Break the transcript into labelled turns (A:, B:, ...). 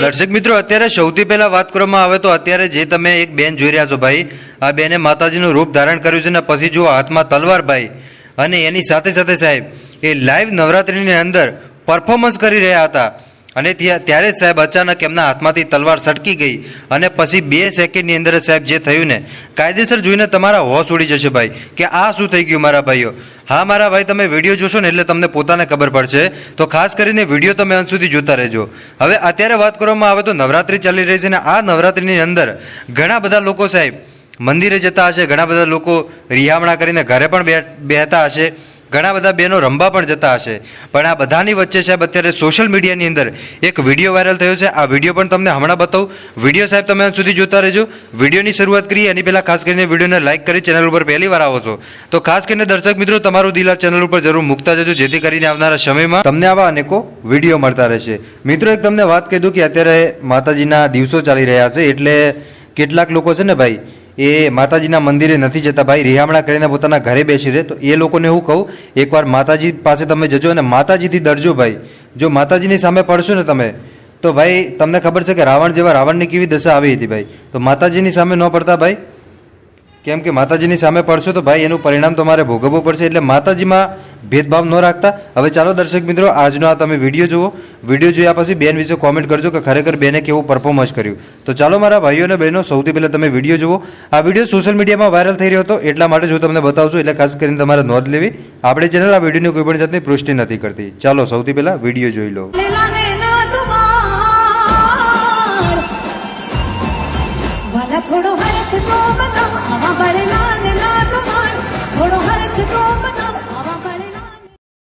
A: દર્શક મિત્રો, અત્યારે સૌથી પહેલા વાત કરવામાં આવે તો અત્યારે જે તમે એક બેન જોઈ રહ્યા છો ભાઈ, આ બેને માતાજીનું રૂપ ધારણ કર્યું છે ને પછી જુઓ હાથમાં તલવાર ભાઈ અને એની સાથે સાથે સાહેબ, એ લાઈવ નવરાત્રિની અંદર પરફોર્મન્સ કરી રહ્યા હતા. અને ત્યાં, ત્યારે જ સાહેબ અચાનક એમના હાથમાંથી તલવાર સટકી ગઈ અને પછી બે સેકન્ડની અંદર સાહેબ જે થયું ને, કાયદેસર જોઈને તમારા હોશ ઉડી જશે ભાઈ, કે આ શું થઈ ગયું મારા ભાઈઓ? હા, મારા ભાઈ, તમે વીડિયો જોશો ને એટલે તમને પોતાને ખબર પડશે. તો ખાસ કરીને વીડિયો તમે અંત સુધી જોતા રહેજો. હવે અત્યારે વાત કરવામાં આવે તો નવરાત્રિ ચાલી રહી છે ને આ નવરાત્રિની અંદર ઘણા બધા લોકો સાહેબ મંદિરે જતા હશે, ઘણા બધા લોકો રિહામણા કરીને ઘરે પણ બેહતા હશે. ઘણા બધા બહેનો રમવા પણ જતા હશે. પણ આ બધાની વચ્ચે સાહેબ અત્યારે સોશિયલ મીડિયાની અંદર એક વીડિયો વાયરલ થયો છે. આ વીડિયો પણ તમને હમણાં બતાવું. વીડિયો સાહેબ તમે સુધી જોતા રહેજો. વિડીયોની શરૂઆત કરીએ. એની પહેલાં ખાસ કરીને વિડીયોને લાઇક કરી ચેનલ ઉપર પહેલી વાર આવો છો. તો ખાસ કરીને દર્શક મિત્રો, તમારું દિલ આ ચેનલ ઉપર જરૂર મૂકતા જજો. જેથી કરીને આવનારા સમયમાં તમને આવા અનેકો વીડિયો મળતા રહેશે. મિત્રો, એક તમને વાત કહી દઉં કે અત્યારે માતાજીના દિવસો ચાલી રહ્યા છે. એટલે કેટલાક લોકો છે ને ભાઈ એ માતાજીના મંદિરે નથી જતા ભાઈ. રિહામણા કરીને પોતાના ઘરે બેસી રહે. તો એ લોકોને હું કહું, એકવાર માતાજી પાસે તમે જજો અને માતાજીથી ડરજો ભાઈ. જો માતાજીની સામે પડશો ને તમે, તો ભાઈ તમને ખબર છે કે રાવણ જેવા રાવણની કેવી દશા આવી હતી ભાઈ. તો માતાજીની સામે ન પડતા ભાઈ. કેમ કે માતાજીની સામે પડશો તો ભાઈ એનું પરિણામ તમારે ભોગવવું પડશે. એટલે માતાજીમાં ભેદભાવ ન રાખતા. હવે ચાલો દર્શક મિત્રો, આજનો આ તમે વીડિયો જુઓ. વીડિયો જોયા પછી બેન વિશે કોમેન્ટ કરજો કે ખરેખર બેને કેવું પરફોર્મન્સ કર્યું. તો ચાલો મારા ભાઈઓ અને બહેનો, સૌથી પહેલાં તમે વીડિયો જુઓ. આ વીડિયો સોશિયલ મીડિયામાં વાયરલ થઈ રહ્યો હતો, એટલા માટે જો તમને બતાવશું, એટલે ખાસ કરીને તમારે નોંધ લેવી. આપણે ચેનલ આ વિડીયોની કોઈ પણ જાતની પુષ્ટિ નથી કરતી. ચાલો સૌથી પહેલાં વીડિયો જોઈ લો.
B: થોડો હરખ તો બતાવ, આવા બળેલા ને ના તમાર.